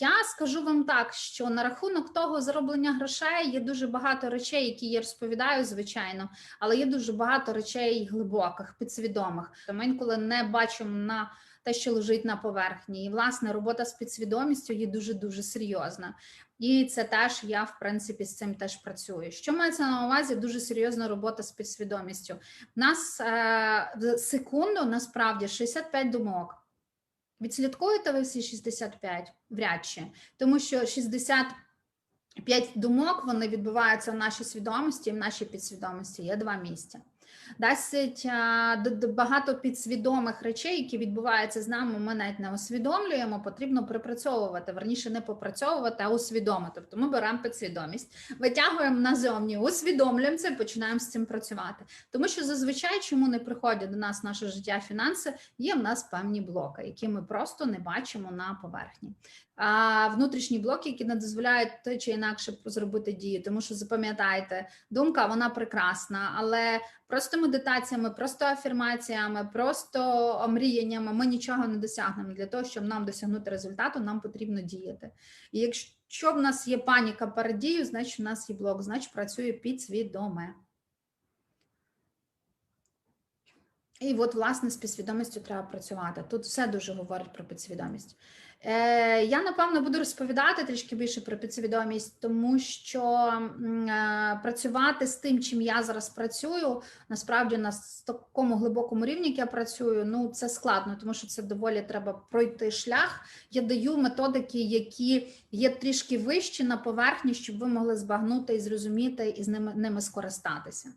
Я скажу вам так, що на рахунок того зароблення грошей є дуже багато речей, які я розповідаю, звичайно, але є дуже багато речей глибоких, підсвідомих. Ми інколи не бачимо на те, що лежить на поверхні. І власне робота з підсвідомістю є дуже дуже серйозна. І це теж я, в принципі, з цим теж працюю. Що мається на увазі? Дуже серйозна робота з підсвідомістю. У нас е, в секунду насправді 65 думок. Відслідкуєте ви всі 65? Вряд чи. Тому що 65 думок вони відбуваються в нашій свідомості, і в нашій підсвідомості є два місця. Досить багато підсвідомих речей, які відбуваються з нами, ми навіть не усвідомлюємо, потрібно припрацьовувати, верніше не попрацьовувати, а усвідомити. Тобто ми беремо підсвідомість, витягуємо назовні, усвідомлюємо це, і починаємо з цим працювати. Тому що зазвичай, чому не приходять до нас наше життя фінанси, є в нас певні блоки, які ми просто не бачимо на поверхні. А внутрішні блоки, які не дозволяють те чи інакше зробити дію. Тому що запам'ятайте, думка вона прекрасна, але просто медитаціями, просто афірмаціями, просто мріяннями ми нічого не досягнемо. Для того, щоб нам досягнути результату, нам потрібно діяти. І якщо в нас є паніка перед дією, значить в нас є блок, значить працює підсвідоме. І от, власне, з підсвідомістю треба працювати. Тут все дуже говорить про підсвідомість. Е, я, напевно, буду розповідати трішки більше про підсвідомість, тому що е, працювати з тим, чим я зараз працюю, насправді на такому глибокому рівні, як я працюю, ну це складно, тому що це доволі треба пройти шлях. Я даю методики, які є трішки вищі на поверхні, щоб ви могли збагнути і зрозуміти і з ними, ними скористатися.